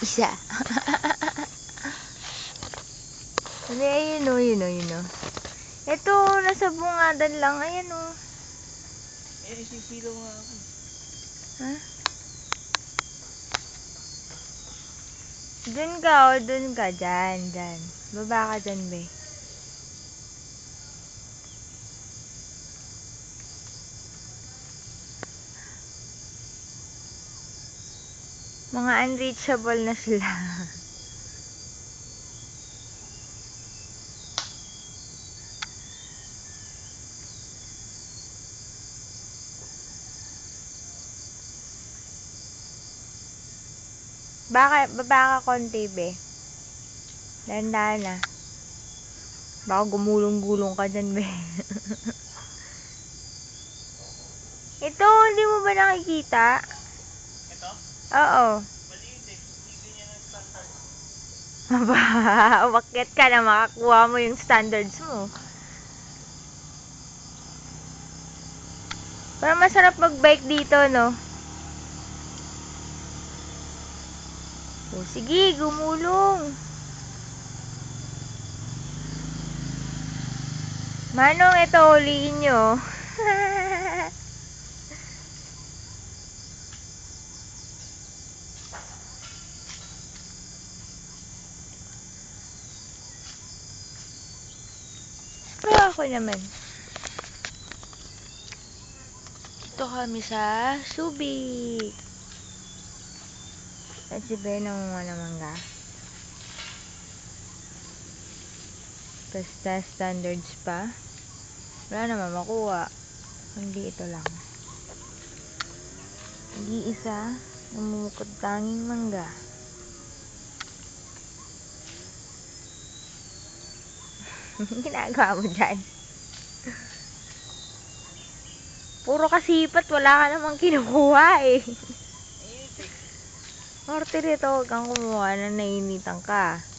Isa. Hindi, ayun o, yun o, yun o. Ito, nasa bungadan lang. Ayan o. Eh, sisilaw nga ako. Ha? Dun ka o, dun ka. Dyan, dyan. Baba ka dyan, be. Mga unreachable na sila. Baka, baba ka konti, be. Dahan-dahan na. Baka gumulong-gulong ka dyan, be. Ito, hindi mo ba nakikita? Oo. Aba, umakyat ka na makakuha mo yung standards mo. Parang masarap mag-bike dito, no? O, sige, gumulong. Manong, ito, uliin nyo. Pero ako naman. Dito kami sa Subic. At si Ben nangunga ng mangga. Basta standards pa. Wala naman makuha. Hindi ito lang. Nag-iisa, namumukod tanging mangga. Ginagawa mo dyan. Puro kasipat, wala ka namang kinukuha eh. Eh, Orte rito, huwag kang kumuha na nainitan ka.